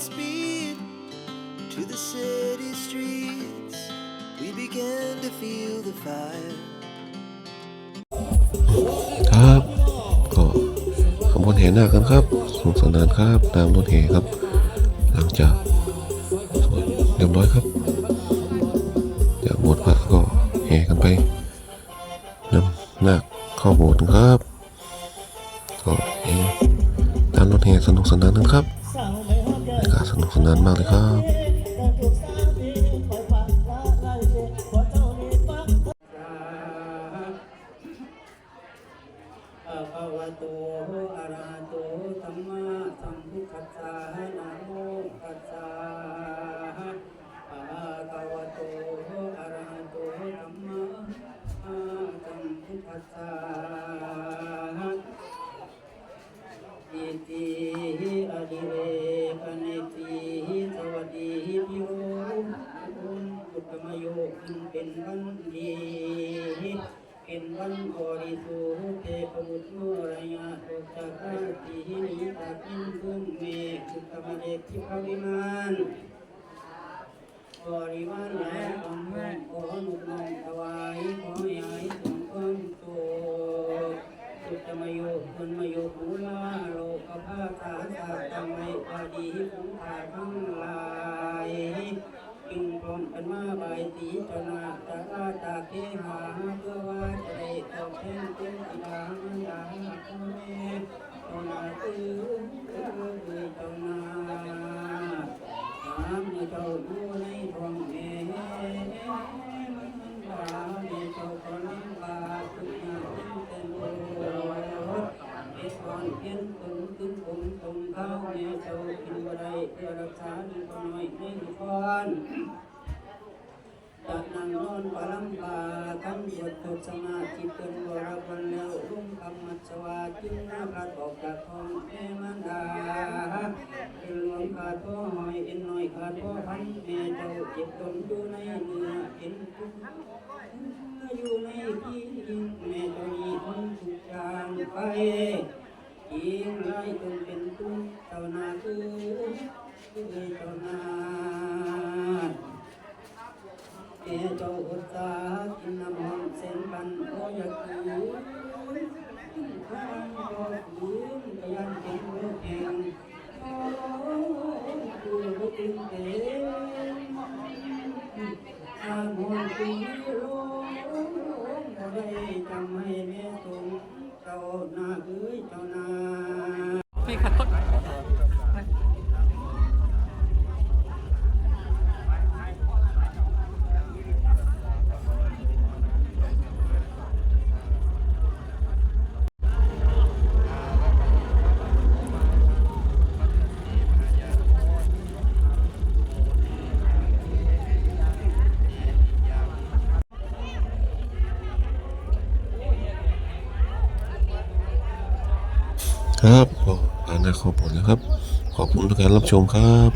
speed to the city streets. We began to feel the fire. ครับก็ขบวนแห่นาคกันครับสนุกสนานครับตามรถแห่ครับ หลังจากสวดเรียบร้อยครับจากโบสถ์พระก็แห่กันไปนำนาคเข้าโบสถ์ครับก็แห่ตามรถแห่สนุกสนานกันครับ นุกสนานมากเลยครับอะคะวะโตอะระหะโตสัมมาสัมพุทธัสสะน ทธมโยคุณเป็นวันดีเป็นวันบริสุทธิ์เทพบุตรมุรยาตกจากรตีหินีตากินพึ่งเมฆุตมะเดชิพวิมานบริวารและของแม่ขอหนุนนำถวายขอใหญ่สมคมสุขสุตมโยคุณมโยภูลาโลกภาสาสาตังไมปาดีภูขาทั้งหลาย ตีจนาตาราตาเกหาเพื่อว่าจะได้ตอบแทนคุณบิดามันดาพ่อแม่เจ้านาคือเจ้อเจ้านาถามเจ้าอยู่ในท้องแม่มันบาเมเจ้าคนบาทุกอย่างเป็นเต็มโลดเอ็ดก่อนเพียนตนขึ้นผมตรงเท้าแม่เจ้ากินบ่ได้เพื่อรักษาหนึ่งคนน้อยในทุกคน นั่งนปลัมปาทำบททดสมาธิเกินวรวันแล้วรุ่งคำมัสวาจึงนาพระออกจากท้องแม่มันดาเป็นหลวงขาดพ่อหอยเอ็นหน่อยขาดพ่อพันแม่เจ้าเจ็บตนอยู่ในเนื้อเอ็นทุกอยู่ในที่แม่เจ้ามีคนทุกอย่างไปยิงไล่จนเป็นตุ้มเจ้านาคือเจ้านา เอเจ้าอุตากินน้ำหอนเส้นบันโอยากคือข้างก็คืนก็ยังเป็นโลกแห่งโอ้ดูบุตรเต็มอาหมอน ครับก็อ่านในขอบคุณนะครับ ขอบคุณทุกการรับชมครับ